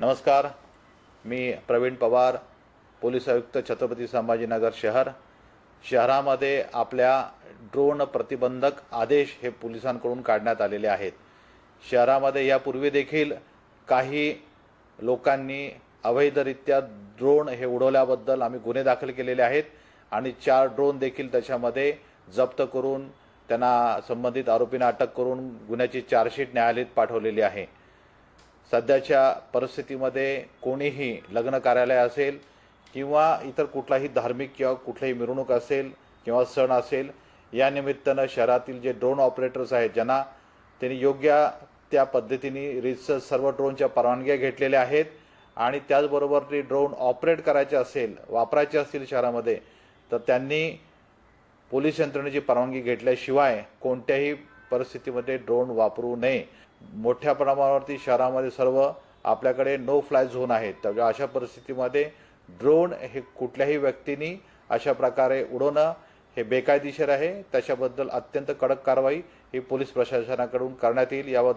नमस्कार. मी प्रवीण पवार पोलीस आयुक्त छत्रपती संभाजीनगर शहर. शहरामध्ये आपल्या ड्रोन प्रतिबंधक आदेश हे पोलिसांकडून काढण्यात आलेले आहेत. शहरामध्ये यापूर्वी देखील काही लोकांनी अवैधरित्या ड्रोन हे उडवल्याबद्दल आम्ही गुन्हे दाखल केलेले आहेत आणि चार ड्रोन देखील त्याच्यामध्ये जप्त करून त्यांना संबंधित आरोपींना अटक करून गुन्ह्याची चार्जशीट न्यायालयात पाठवलेली आहे. सध्याच्या परिस्थितीमध्ये कोणीही लग्न कार्यालय असेल किंवा इतर कुठलाही धार्मिक किंवा कुठलाही मिरवणूक असेल किंवा सण असेल या निमित्तानं शहरातील जे ड्रोन ऑपरेटर्स आहेत ज्यांना त्यांनी योग्य त्या पद्धतीने रितसर सर्व ड्रोनच्या परवानग्या घेतलेल्या आहेत आणि त्याचबरोबर ते ड्रोन ऑपरेट करायचे असेल वापरायचे असतील शहरामध्ये तर त्यांनी पोलीस यंत्रणेची परवानगी घेतल्याशिवाय कोणत्याही परिस्थितीमध्ये ड्रोन वापरू नये. मोठ्या प्रमाणावरती शहरामध्ये सर्व आपल्याकडे नो फ्लाय झोन आहेत. त्यामुळे अशा परिस्थितीमध्ये ड्रोन हे कुठल्याही व्यक्तीनी अशा प्रकारे उडवणं हे बेकायदेशीर आहे. त्याच्याबद्दल अत्यंत कडक कारवाई ही पोलीस प्रशासनाकडून करण्यात येईल. यावर